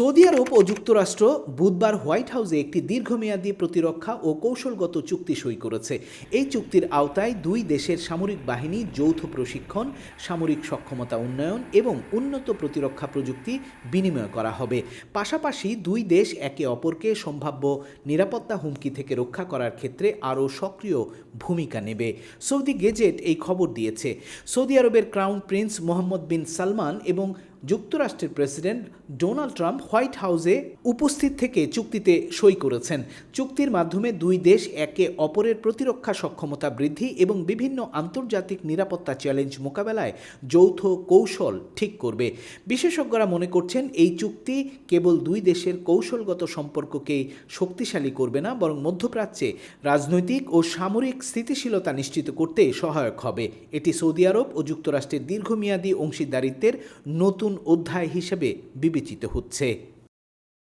Saudi আরব ও যুক্তরাষ্ট্র বুধবার white হাউসে একটি দীর্ঘমেয়াদী প্রতিরক্ষা ও কৌশলগত চুক্তি সই করেছে। এই চুক্তির আওতায় দুই দেশের সামরিক বাহিনী, যৌথ প্রশিক্ষণ, সামরিক সক্ষমতা উন্নয়ন এবং উন্নত প্রতিরক্ষা প্রযুক্তি বিনিময় করা হবে। পাশাপাশি দুই দেশ একে অপরকে সম্ভাব্য নিরাপত্তা হুমকি থেকে রক্ষা করার ক্ষেত্রে আরও সক্রিয় ভূমিকা নেবে। সৌদি গেজেট এই খবর দিয়েছে। সৌদি আরবের crown prince Mohammed bin Salman এবং যুক্তরাষ্ট্রের প্রেসিডেন্ট ডোনাল্ড ট্রাম্প হোয়াইট হাউসে উপস্থিত থেকে চুক্তিতে সই করেছেন। চুক্তির মাধ্যমে দুই দেশ একে অপরের প্রতিরক্ষা সক্ষমতা বৃদ্ধি এবং বিভিন্ন আন্তর্জাতিক নিরাপত্তা চ্যালেঞ্জ মোকাবেলায় যৌথ কৌশল ঠিক করবে। বিশেষজ্ঞরা মনে করছেন এই চুক্তি কেবল দুই দেশের কৌশলগত সম্পর্ককেই শক্তিশালী করবে না, বরং মধ্যপ্রাচ্যে রাজনৈতিক ও সামরিক স্থিতিশীলতা নিশ্চিত করতে সহায়ক হবে। এটি সৌদি আরব ও যুক্তরাষ্ট্রের দীর্ঘমেয়াদী অংশীদারিত্বের নতুন অধ্যায় হিসেবে বিবেচিত হচ্ছে।